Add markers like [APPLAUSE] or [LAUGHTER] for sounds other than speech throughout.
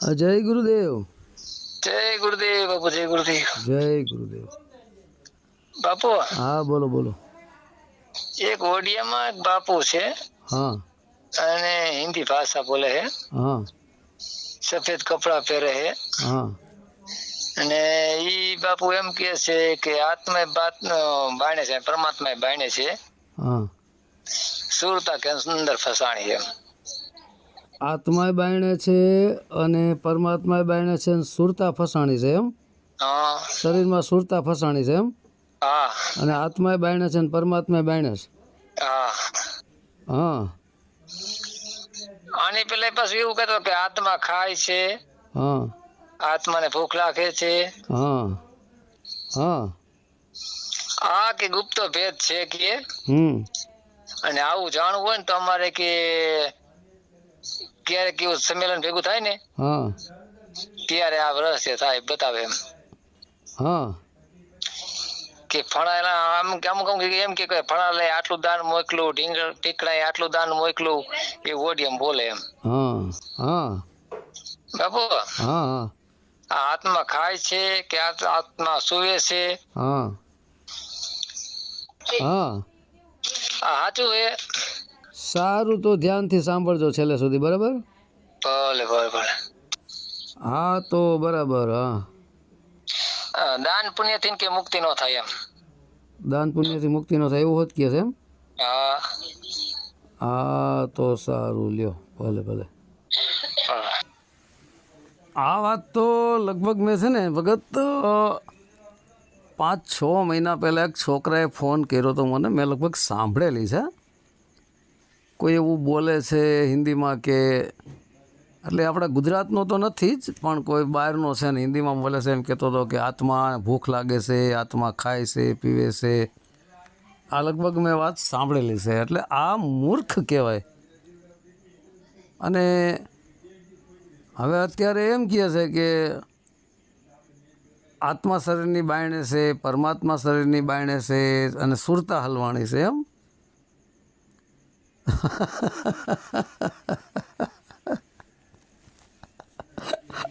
હા જય ગુરુદેવ. જય ગુરુદેવ બાપુ જય ગુરુદેવ. જય ગુરુદેવ. બાપુ હા બોલો બોલો. એક ઓડિયામાં એક બાપુ છે. હા. અને હિન્દી ભાષા બોલે છે. હા. સફેદ કપડા પહેરે છે. હા. અને ઈ બાપુ એમ કે છે કે આત્મા બાત બાણે છે પરમાત્મા બાણે છે. હા. સુરતા કે અંદર ફસાણી છે. આત્માય બાયણે છે અને પરમાત્માય બાયણે છે અને સુરતા ફસાણી છે એમ? હા. શરીરમાં સુરતા ફસાણી છે એમ? હા. અને આત્માય બાયણે છે અને પરમાત્માય બાયણે છે? હા. આની પેલા પાછું એવું કહેતો કે આત્મા ખાય છે હા. આત્માને ભૂખ લાગે છે. હા. હા. આ કે ગુપ્ત ભેદ છે કે? હમ. અને આવું જાણવું હોય ને તો અમારે કે ક્યારેક કેવું સંમેલન ભેગું થાય ને હા. ત્યારે આ રહસ્ય થાય બતાવે એમ. હા. કે ફણાના આમ કે અમુક અમુક એમ કે ફળા લઈ આટલું દાન મોકલું ઢીંગર ટીકડાએ આટલું દાન મોકલું એ ઓડિયમ બોલે એમ. હા હા. બાપુ હા આ આત્મા ખાય છે કે આત્મા સુવે છે? હા. હા. આ સાચું એ સારું તો ધ્યાનથી સાંભળજો છેલ્લે સુધી બરાબર? ભલે ભલે હા તો બરાબર હા. દાન પુણ્યથી કે મુક્તિ નો થાય એમ? દાન પુણ્યથી મુક્તિ ન થાય એવું હોત કે છે એમ? હા. હા તો સારું લ્યો ભલે ભલે. હા. આ વાત તો લગભગ મેં છે ને ભગત પાંચ છ મહિના પહેલાં એક છોકરાએ ફોન કર્યો તો મને મેં લગભગ સાંભળેલી છે. કોઈ એવું બોલે છે હિન્દીમાં કે, એટલે આપણા ગુજરાતનો તો નથી જ, પણ કોઈ બહારનો છે ને હિન્દીમાં બોલે છે એમ કહેતો હતો કે આત્મા ભૂખ લાગે છે, આત્મા ખાય છે, પીવે છે. આ લગભગ મેં વાત સાંભળેલી છે. એટલે આ મૂર્ખ કહેવાય. અને હવે અત્યારે એમ કહે છે કે આત્મા શરીરની બાયણે છે, પરમાત્મા શરીરની બાયણે છે, અને સુરતા હલવાણી છે એમ.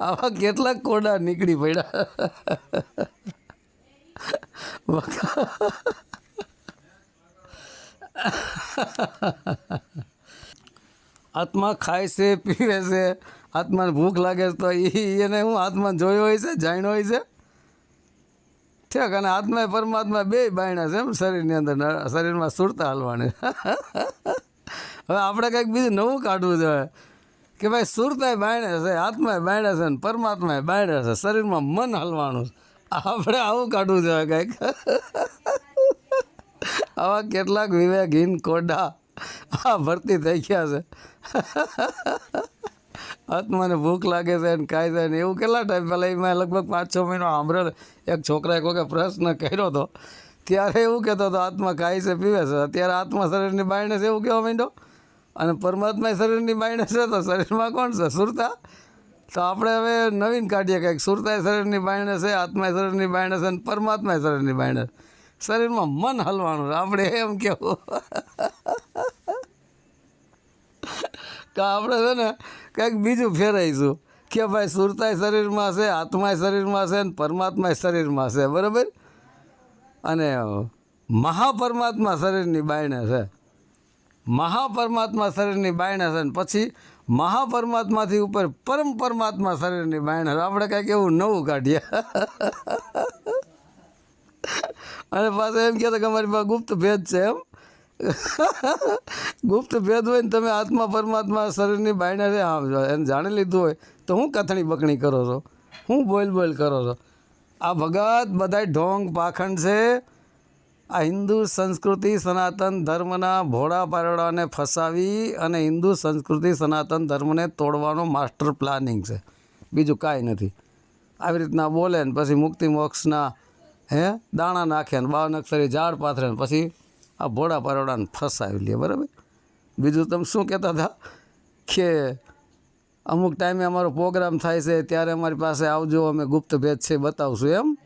આવા કેટલાક કોડા નીકળી પડ્યા. આત્મા ખાય છે, પીવે છે, આત્માને ભૂખ લાગે છે, તો એને હું આત્મા જોયો હોય છે, જાણ્યો હોય છે? ઠીક, અને આત્મા પરમાત્મા બે બાયણા છે એમ શરીરની અંદર, શરીરમાં સુરતા હાલવાની. હવે આપણે કંઈક બીજું નવું કાઢવું જોઈએ કે ભાઈ, સુરતાય બાયણે છે, આત્માય બાયણે છે ને પરમાત્માય બાયણે છે, શરીરમાં મન હલવાનું છે. આપણે આવું કાઢવું જોઈએ કંઈક. આવા કેટલાક વિવેકહીન કોડા આ ભરતી થઈ ગયા છે. આત્માને ભૂખ લાગે છે ને ખાય છે ને એવું કેટલા ટાઈમ પહેલાં એમાં લગભગ પાંચ છ મહિનો સાંભળેલ. એક છોકરાએ કોઈ પ્રશ્ન કર્યો હતો ત્યારે એવું કહેતો હતો, આત્મા ખાય છે, પીવે છે. અત્યારે આત્મા શરીરની બાયણે છે એવું કહેવા માંડ્યો? અને પરમાત્મા શરીરની બાયણે છે તો શરીરમાં કોણ છે? સુરતા? તો આપણે હવે નવીન કાઢીએ કંઈક. સુરતાય શરીરની બાયણે છે આત્માય શરીરની બાયણે છે અને પરમાત્માય શરીરની બાયણે શરીરમાં મન હલવાનું આપણે એમ કેવું? કે આપણે છે ને કંઈક બીજું ફેરાઈશું. કે ભાઈ સુરતાય શરીરમાં છે આત્માય શરીરમાં છે ને પરમાત્માય શરીરમાં છે. બરાબર? અને મહાપરમાત્મા શરીરની બાયણે છે. મહાપરમાત્મા શરીરની બાયણ હશે ને પછી મહાપરમાત્માથી ઉપર પરમ પરમાત્મા શરીરની બાયણ હશે. આપણે કાંઈક એવું નવું કાઢીએ. અને પાછું એમ કહેતા કે અમારી પાસે ગુપ્ત ભેદ છે એમ. ગુપ્ત ભેદ હોય ને તમે આત્મા પરમાત્મા શરીરની બાયણે આમ જો એને જાણી લીધું હોય તો હું કથણી બકણી કરો છો? હું બોલ બોલ કરો છો? આ ભગત બધાય ઢોંગ પાખંડ છે. આ હિન્દુ સંસ્કૃતિ, સનાતન ધર્મના ભોળા પારોડાને ફસાવી અને હિન્દુ સંસ્કૃતિ, સનાતન ધર્મને તોડવાનો માસ્ટર પ્લાનિંગ છે. બીજું કાંઈ નથી. આવી રીતના બોલે ને પછી મુક્તિ મોક્ષના, હે, દાણા નાખે ને બાવન અક્ષરી ઝાડ પાથરે ને પછી આ ભોળા પારોડાને ફસાવી લે, બરાબર? બીજું તમે શું કહેતા હતા? કે અમુક ટાઈમે અમારો પ્રોગ્રામ થાય છે, ત્યારે અમારી પાસે આવજો, અમે ગુપ્ત ભેદ છે, બતાવશું એમ?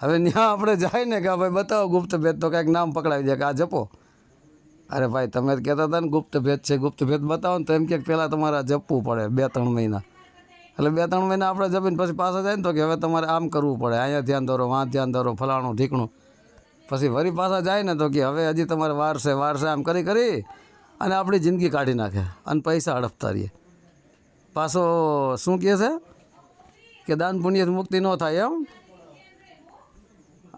હવે ત્યાં આપણે જાય ને કે ભાઈ બતાવો ગુપ્ત ભેદ તો કાંઈક નામ પકડાવી દે કે આ જપો. અરે ભાઈ, તમે કહેતા હતા ને ગુપ્ત ભેદ છે, ગુપ્ત ભેદ બતાવો ને તો એમ કે પહેલાં તમારે જપવું પડે બે ત્રણ મહિના. એટલે બે ત્રણ મહિના આપણે જમીન પછી પાછા જાય ને તો કે હવે તમારે આમ કરવું પડે. અહીંયા ધ્યાન ધરો, વાં ધ્યાન ધરો, ફલાણું ઠીકણું પછી વરી પાછા જાય ને તો કે હવે હજી તમારે વાર છે વાર છે, આમ કરી કરી અને આપણી જિંદગી કાઢી નાખે અને પૈસા હડપતા રહીએ પાછો શું કહે છે? કે દાન પુણ્યથી મુક્તિ ન થાય એમ?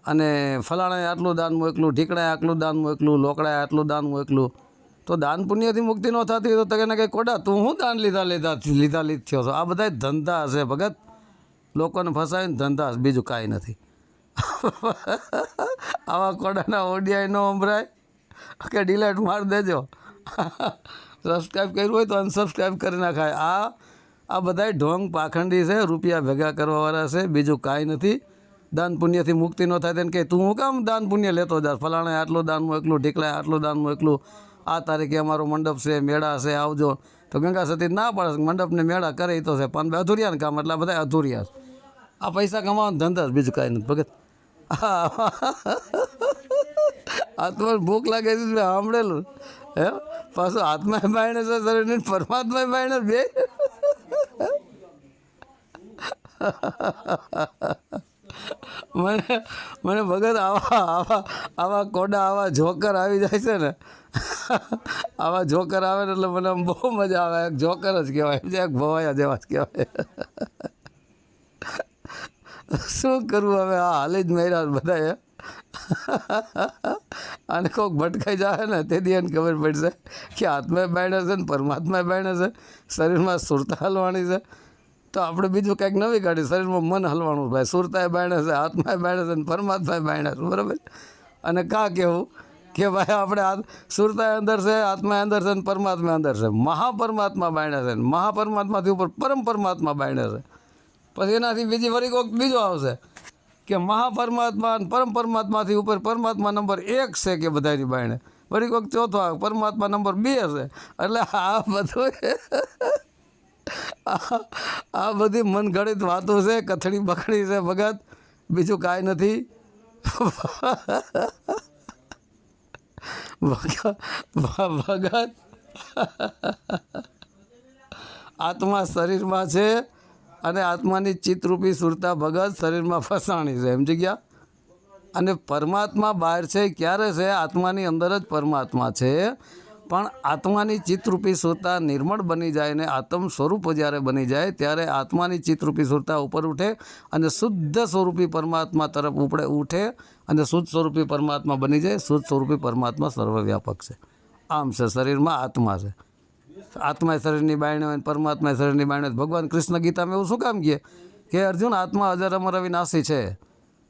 અને ફલાણાએ આટલું દાન મોકલું ઢીકણાએ આટલું દાન મોકલું લોકડાએ આટલું દાન મોકલું તો દાન પુણ્યથી મુક્તિ ન થતી તો તને કંઈ કોડા, તું શું દાન લીધા લીધા લીધા લીધ થયો છો? આ બધા ધંધા હશે ભગત. લોકોને ફસાવીને ધંધા હશે, બીજું કાંઈ નથી. આવા કોડાના ઓડિયાય ન સંભળાય. કે ડિલેટ માર દેજો. સબસ્ક્રાઈબ કર્યું હોય તો અનસબસ્ક્રાઈબ કરી નાખાય. આ આ બધાય ઢોંગ પાખંડી છે, રૂપિયા ભેગા કરવાવાળા છે, બીજું કાંઈ નથી. દાન પુણ્યથી મુક્તિ ન થાય તેને કે તું હું કામ દાન પુણ્ય લેતો જાસ ફલાણે આટલું દાન મોકલું ઢીકલાએ આટલું દાન મોકલું આ તારીખે અમારો મંડપ છે, મેળા છે, આવજો. તો ગંગા સતી ના પાડે મંડપને મેળા કરે તો છે, પણ અધુરિયા અધૂરિયા કામ, એટલે બધા અધૂરિયા આ પૈસા કમાવાનો ધંધા બીજું કાંઈ નથી, ભગત. આ તો ભૂખ લાગે છે, મેં સાંભળેલું. હે? પાછું હાથમાં બાયણે છે શરીરને પરમાત્મા બાયણે બે. મને મને ભગત આવા આવા આવા કોડા, આવા જોકર આવી જાય છે ને. આવા જોકર આવે ને એટલે મને આમ બહુ મજા આવે. એક જોકર જ કહેવાય. જે એક ભવાયા જેવા જ કહેવાય. શું કરવું હવે? આ હાલી જ મેરા બધાએ. અને કોઈક ભટકાઈ જાય ને, તેથી એને ખબર પડશે કે આત્મા બાયણે છે ને પરમાત્મા બાયણે છે. શરીરમાં સુરતા હલવાની છે. તો આપણે બીજું કંઈક નવી કાઢી. શરીરમાં મન હલવાનું ભાઈ સુરતાએ બાયણે છે, આત્માએ બાયણે છે ને પરમાત્માએ બાયણે છે. બરાબર? અને કા કહેવું કે ભાઈ આપણે આ સુરતાએ અંદર છે આત્મા અંદર છે ને પરમાત્મા અંદર છે. મહાપરમાત્મા બાયણે છે. ને મહાપરમાત્માથી ઉપર પરમ પરમાત્મા બાયણે છે. પછી એનાથી બીજી વળી કોઈક બીજો આવશે. કે મહાપરમાત્મા અને પરમ પરમાત્માથી ઉપર પરમાત્મા નંબર એક છે કે બધાની બાયણે વળી કોઈક ચોથો આવે. પરમાત્મા નંબર બે છે. એટલે આ બધું આ બધી મનગણિત વાતો છે, કથળી બખડી છે ભગત. બીજું કાંઈ નથી. ભગત, આત્મા શરીરમાં છે અને આત્માની ચિત્તરૂપી સુરતા ભગત શરીરમાં ફસાણી છે એમ જગ્યા અને પરમાત્મા બહાર છે, ક્યારે છે? આત્માની અંદર જ પરમાત્મા છે. પણ આત્માની ચિત્તરૂપી સુરતા નિર્મળ બની જાય ને આત્મ સ્વરૂપ જ્યારે બની જાય, ત્યારે આત્માની ચિત્તરૂપી સુરતા ઉપર ઉઠે અને શુદ્ધ સ્વરૂપી પરમાત્મા તરફ ઉપડે, ઉઠે અને શુદ્ધ સ્વરૂપી પરમાત્મા બની જાય, શુદ્ધ સ્વરૂપી પરમાત્મા સર્વવ્યાપક છે. આમ છે, શરીરમાં આત્મા છે. આત્મા શરીરની બાયણે હોય પરમાત્મા શરીરની બાયણે ભગવાન કૃષ્ણ ગીતામાં એવું શું કામ કહે? કે અર્જુન, આત્મા અજર અમર અવિનાશી છે.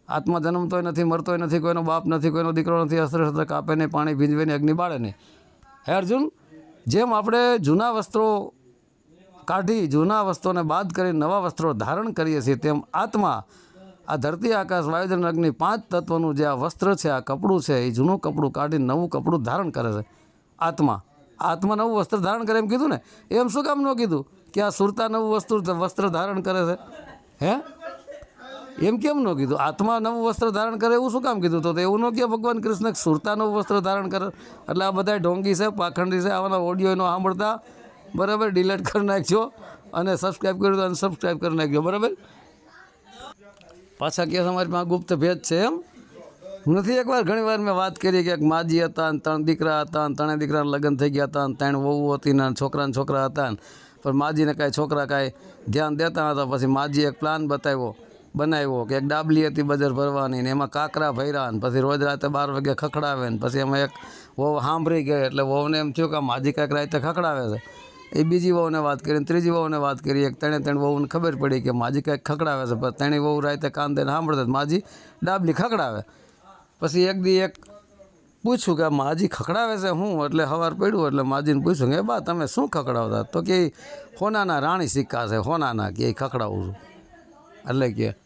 આત્મા જન્મતોય નથી, મરતોય નથી, કોઈનો બાપ નથી, કોઈનો દીકરો નથી અસ્ત્ર શસ્ત્ર કાપે નહીં, પાણી ભીંજવે નહીં, અગ્નિ બાળે નહીં. હે અર્જુન, જેમ આપણે જૂના વસ્ત્રો કાઢી, જૂના વસ્ત્રોને બાદ કરી નવા વસ્ત્રો ધારણ કરીએ છીએ, તેમ આત્મા આ ધરતી આકાશ વાયુજન અગ્નિ પાંચ તત્વનું જે આ વસ્ત્ર છે, આ કપડું છે, એ જૂનું કપડું કાઢી નવું કપડું ધારણ કરે છે. આત્મા. આત્મા નવું વસ્ત્ર ધારણ કરે એમ કીધું ને? એમ શું કામ ન કીધું? કે આ સુરતા નવું વસ્તુ વસ્ત્ર ધારણ કરે છે? હે? એમ કેમ ન કીધું? આત્મા નવું વસ્ત્ર ધારણ કરે એવું શું કામ કીધું તો? એવું ન કે ભગવાન કૃષ્ણ સુરતા નવું વસ્ત્ર ધારણ કરે. એટલે આ બધા ઢોંગી છે, પાખંડી છે, આવાના ઓડિયો એનો સાંભળતા બરાબર ડિલેટ કરી નાખજો અને સબસ્ક્રાઈબ કર્યું તો અનસબસ્ક્રાઈબ કરી નાખજો, બરાબર? પાછા કે સમાજમાં ગુપ્ત ભેદ છે એમ? નથી એકવાર ઘણી વાર મેં વાત કરી કે માજી હતા ને ત્રણ દીકરા હતા ને ત્રણે દીકરાના લગ્ન થઈ ગયા હતા ને ત્રણ વહુ હતી ને છોકરાને છોકરા હતા ને. પણ માજીને કાંઈ છોકરા કાંઈ ધ્યાન દેતા હતા પછી માજીએ એક પ્લાન બતાવ્યો. બનાવ્યો કે એક ડાબલી હતી બજાર ભરવાની ને એમાં કાકરા ભર્યા ને પછી રોજ રાતે બાર વાગે ખખડાવે ને પછી એમાં એક વહુ સાંભળી ગઈ એટલે વહુને એમ થયું કે આ માજી કાંઈક રાતે ખખડાવે છે. એ બીજી વહુને વાત કરીને ત્રીજી વહુને વાત કરી, એક ત્રણે ત્રણ વહુને ખબર પડી કે માજી કાંઈક ખખડાવે છે. પણ ત્રણેય વહુ રાતે કાન દઈને સાંભળતા માજી ડાબલી ખખડાવે. પછી એક દી એક પૂછ્યું કે માજી ખખડાવે છે હું? એટલે સવાર પડ્યું એટલે માજીને પૂછ્યું કે બા તમે શું ખખડાવતા? તો કે હોનાના રાણી સિક્કા છે, હોનાના કે એ ખખડાવું છું. એટલે કે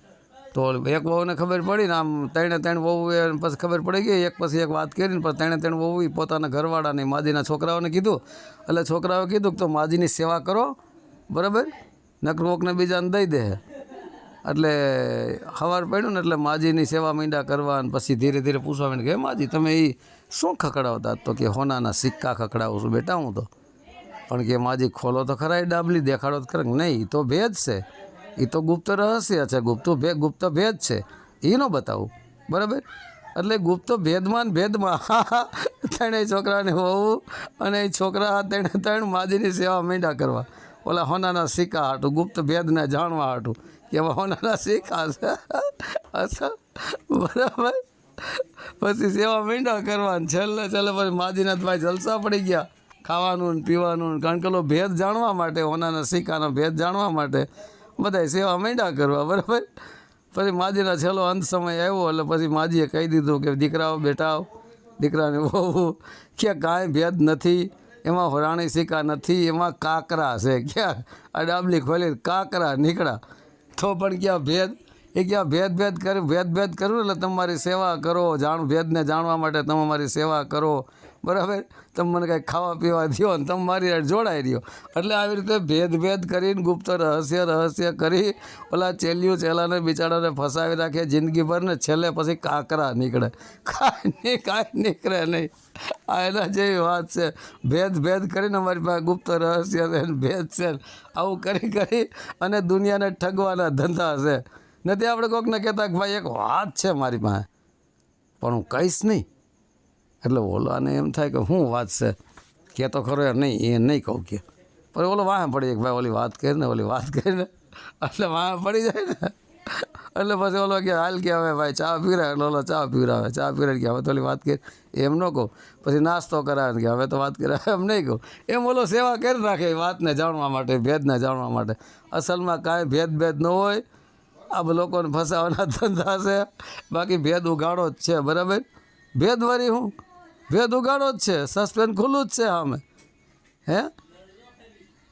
તો એક વહુને ખબર પડી ને આમ ત્રણે ત્રણ વહુ એ પછી ખબર પડી ગઈ, એક પછી એક વાત કરીને પછી ત્રણે ત્રણ વહુ પોતાના ઘરવાળાને, માજીના છોકરાઓને કીધું. એટલે છોકરાઓએ કીધું કે તો માજીની સેવા કરો, બરાબર? નકરોકને બીજાને દઈ દે. એટલે સવાર પડ્યું ને એટલે માજીની સેવા મીંડા કરવા અને પછી ધીરે ધીરે પૂછવા માંડ્યા કે માજી, તમે એ શું ખખડાવતા? તો કે, હોનાના સિક્કા ખખડાવું છું બેટા હું તો. પણ કે, માજી, ખોલો તો ખરા એ ડાબલી, દેખાડો તો ખરા. નહીં તો ભેજ છે. એ તો ગુપ્ત રહસ્ય છે, ગુપ્ત ભે, ગુપ્ત ભેદ છે. એ ન બતાવું, બરાબર? એટલે ગુપ્ત ભેદમાં ભેદમાં ત્રણેય છોકરાને હોવું અને એ છોકરા તેણે ત્રણ માજીની સેવા મીંડા કરવા. ઓલા હોનાના સિક્કા હાટું, ગુપ્ત ભેદને જાણવા હાટું, કે હોનાના સિક્કા છે. બરાબર? પછી સેવા મીંડા કરવાની છેલ્લે છેલ્લે પછી માજીના ભાઈ જલસા પડી ગયા. ખાવાનું ને પીવાનું કારણ કે ભેદ જાણવા માટે, હોનાના સિક્કાનો ભેદ જાણવા માટે બધાય સેવા માંડ્યા કરવા, બરાબર? પછી માજીના છેલ્લો અંત સમય આવ્યો એટલે પછી માજીએ કહી દીધું કે દીકરાઓ બેટાઓ દીકરાને બહુ કે કાંઈ ભેદ નથી, એમાં રાણી સિક્કા નથી, એમાં કાકરા છે, ક્યાં? આ ડાબલી ખોલી કાકરા નીકળ્યા. તો પણ ક્યાં ભેદ? એ ક્યાં ભેદ ભેદ કરી ભેદ ભેદ કરું એટલે તમારી સેવા કરો, જાણ, ભેદને જાણવા માટે તમે મારી સેવા કરો. બરાબર? તમે મને કાંઈ ખાવા પીવા દો ને તમે મારી જોડાઈ રહ્યો એટલે આવી રીતે ભેદ ભેદ કરીને ગુપ્ત રહસ્ય રહસ્ય કરી ઓલા ચેલિયું ચેલાને બિચારાને ફસાવી રાખે જિંદગીભર ને છેલ્લે પછી કાંકરા નીકળે. કાંઈ નહીં, કાંઈ નીકળે નહીં. આ એના જેવી વાત છે. ભેદ ભેદ કરીને અમારી પાસે ગુપ્ત રહસ્ય છે ભેદ છે આવું કરી કરી અને દુનિયાને ઠગવાના ધંધા છે. નથી આપણે કોકને કહેતા કે ભાઈ, એક વાત છે મારી પાસે. પણ હું કહીશ નહીં. એટલે ઓલાને એમ થાય કે શું વાત છે? કે તો ખરો યાર નહીં, એ નહીં કહું કે. પણ ઓલો વાહ પડી જાય ભાઈ ઓલી વાત કરીને, ઓલી વાત કરીને. એટલે વાહ પડી જાય ને. એટલે પછી ઓલો કે હાલ કે હવે ભાઈ ચા પીરા એટલે ઓલો ચા પીરાવે ચા પીવડાવે કે હવે તો ઓલી વાત કરી એમ ન કહું. પછી નાસ્તો કરાવે કે હવે તો વાત કરાવે. એમ નહીં કહું. એમ ઓલો સેવા કરી રાખે એ વાતને જાણવા માટે, ભેદને જાણવા માટે. અસલમાં કાંઈ ભેદ ભેદ ન હોય. આ લોકોને ફસાવાના ધંધા છે. બાકી ભેદ ઉગાડો જ છે, બરાબર? ભેદ વરી હું? ભેદ ઉગાડો જ છે સસ્પેન્સ ખુલ્લું જ છે આમે હે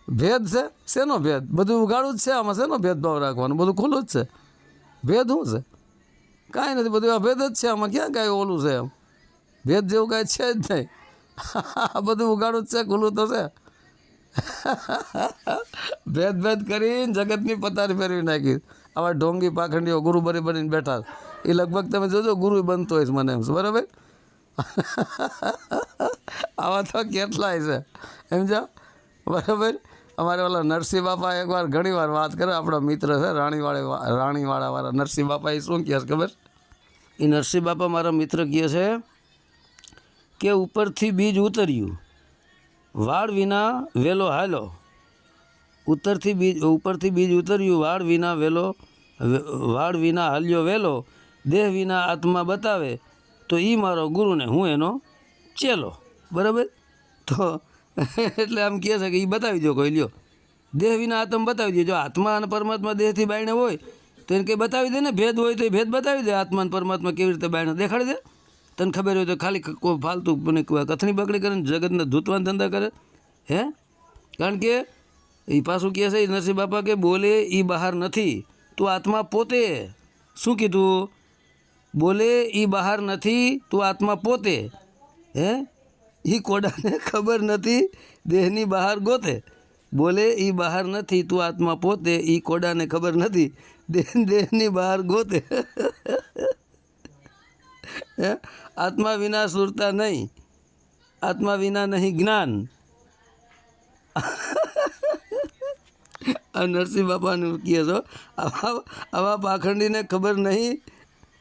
ભેદ છે શેનો ભેદ બધું ઉગાડું જ છે આમાં શેનો ભેદભાવ રાખવાનો બધું ખુલ્લું જ છે ભેદ શું છે કાંઈ નથી બધું આ ભેદ જ છે આમાં ક્યાં કાંઈ ઓલું છે એમ? ભેદ જેવું કાંઈ છે જ નહીં. આ [LAUGHS] બધું ઉગાડું જ છે ખુલ્લું તો છે. [LAUGHS] ભેદ ભેદ કરીને જગતની પતારી ફેરવી નાખી. આવા ઢોંગી પાખંડીઓ ગુરુ બની બનીને બેઠા એ લગભગ તમે જોજો ગુરુ બનતો હોય છે મને એમ છે, બરાબર? આવા તો કેટલાય છે. એમ બરાબર? અમારે ઓલા નરસિંહ બાપા એકવાર ઘણી વાર વાત કરે, આપણો મિત્ર છે રાણીવાળે રાણીવાળાવાળા નરસિંહ બાપા એ શું કહે છે ખબર? એ નરસિંહ બાપા મારા મિત્ર કહે છે કે ઉપરથી બીજ ઉતર્યું. વાળ વિના વેલો હાલો. ઉત્તરથી બીજ, ઉપરથી બીજ ઉતર્યું, વાળ વિના વેલો વાળ વિના હાલ્યો વેલો. દેહ વિના આત્મા બતાવે. તો એ મારો ગુરુ ને હું એનો ચેલો. બરાબર? તો એટલે આમ કહે છે કે એ બતાવી દો કોઈ, લ્યો. દેહ વિના આત્મ બતાવી દો જો આત્મા અને પરમાત્મા દેહથી બાયણે હોય, તો એને કંઈ બતાવી દે ને? ભેદ હોય તો એ ભેદ બતાવી દે. આત્મા અને પરમાત્મા કેવી રીતે બાયણે? દેખાડી દે. તને ખબર હોય તો ખાલી કોઈ ફાલતુ મને કથની બગડી કરે ને જગતને ધૂતવાન ધંધા કરે. હે? કારણ કે એ પાછું કહે છે નરસિંહ બાપા કે બોલે એ બહાર નથી. તું આત્મા પોતે. શું કીધું? બોલે એ બહાર નથી, તું આત્મા પોતે. હે? એ કોડાને [LAUGHS] ખબર નથી, દેહની બહાર ગોતે. બોલે એ બહાર નથી, તું આત્મા પોતે. એ કોડાને ખબર નથી, દેહ, દેહની બહાર ગોતે. [LAUGHS] આત્મા વિના સુરતા નહીં. આત્મા વિના નહીં જ્ઞાન. [LAUGHS] આ નરસિંહ બાપાનું કહે છો, આવા આવા પાખંડીને ખબર નહીં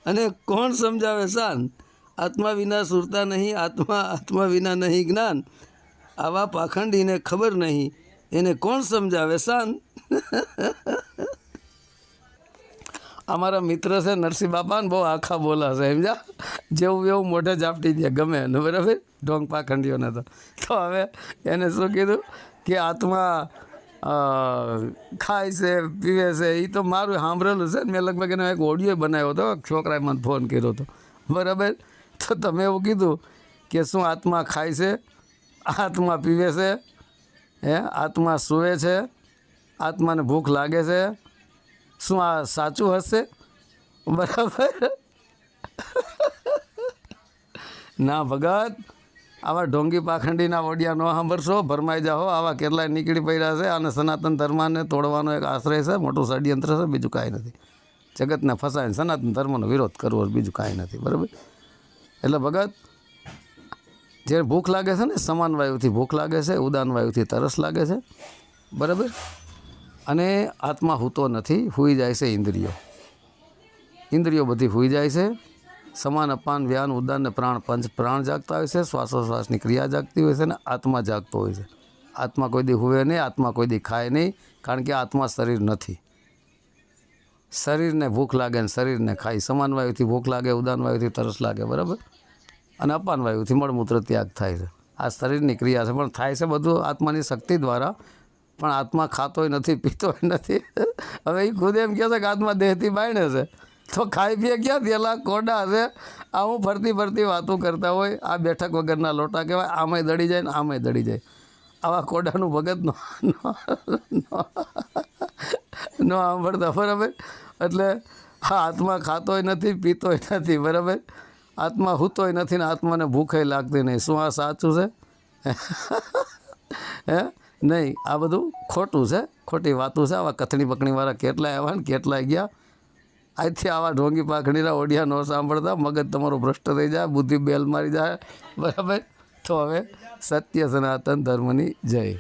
અને કોણ સમજાવે શાન આત્મા વિના સુરતા નહીં, આત્મા આત્મા વિના નહીં જ્ઞાન. આવા પાખંડીને ખબર નહીં. એને કોણ સમજાવે શાન અમારા મિત્ર છે નરસિંહ બાપાને બહુ આખા બોલા છે સમજા જેવું એવું મોઢે ઝાપટી દે, ગમે એને, બરાબર? ઢોંગ પાખંડીઓને તો. તો હવે એને શું કીધું? કે આત્મા ખાય છે, પીવે છે એ તો મારું સાંભળેલું છે ને, મેં લગભગ એનો એક ઓડિયો બનાવ્યો હતો, છોકરાએ મને ફોન કર્યો હતો. બરાબર? તો તમે એવું કીધું કે શું આત્મા ખાય છે, આત્મા પીવે છે, હે? આત્મા સૂવે છે, આત્માને ભૂખ લાગે છે, શું આ સાચું હશે? બરાબર? [LAUGHS] ના ભગત આવા ઢોંગી પાખંડીના વડિયા ન સાંભળશો. ભરમાઈ જાઓ. આવા કેટલાય નીકળી પડ્યા છે અને સનાતન ધર્મને તોડવાનો એક આશ્રય છે. મોટું ષડયંત્ર છે, બીજું કાંઈ નથી. જગતને ફસાઈને સનાતન ધર્મનો વિરોધ કરવો બીજું કાંઈ નથી. બરાબર? એટલે ભગત, જે ભૂખ લાગે છે ને, સમાન વાયુથી ભૂખ લાગે છે, ઉદાન વાયુથી તરસ લાગે છે. બરાબર? અને આત્મા હૂતો નથી, હુઈ જાય છે ઇન્દ્રિયો. ઇન્દ્રિયો બધી હુઈ જાય છે. સમાન અપાન વ્યાન ઉદાન પ્રાણ પંચ પ્રાણ જાગતા હોય છે, શ્વાસોશ્વાસની ક્રિયા જાગતી હોય છે ને આત્મા જાગતો હોય છે. આત્મા કોઈ દી હુવે નહીં, આત્મા કોઈ દી ખાય નહીં, કારણ કે આત્મા શરીર નથી. શરીરને ભૂખ લાગે ને શરીરને ખાય. સમાન વાયુથી ભૂખ લાગે, ઉદાન વાયુથી તરસ લાગે, બરાબર? અને અપાન વાયુથી મળમૂત્ર ત્યાગ થાય છે. આ શરીરની ક્રિયા છે, પણ થાય છે બધું આત્માની શક્તિ દ્વારા. પણ આત્મા ખાતોય નથી, પીતોય નથી. [LAUGHS] હવે એ ખુદ એમ કહે છે કે આત્મા દેહથી બાયણે છે. તો ખાઈ પીએ ક્યાં? થયેલા કોડા છે આ હું ફરતી ફરતી વાતો કરતા હોય. આ બેઠક વગરના લોટા કહેવાય. આમાંય દડી જાય ને આમાંય દડી જાય. આવા કોડાનું ભગત નો નો સાંભળતા, બરાબર? એટલે હા, આત્મા ખાતોય નથી, પીતોય નથી, બરાબર? આત્મા હૂતોય નથી ને આત્માને ભૂખે લાગતી નહીં. શું આ સાચું છે? હે? નહીં, આ બધું ખોટું છે. ખોટી વાતું છે. આવા કથણી પકણીવાળા કેટલાય આવ્યા ને કેટલાય ગયા. આજથી આવા ઢોંગી પાખડીના ઓડિયા ન સાંભળતા મગજ તમારું ભ્રષ્ટ થઈ જાય, બુદ્ધિ બેલ મારી જાય. બરાબર? તો હવે સત્ય સનાતન ધર્મની જય.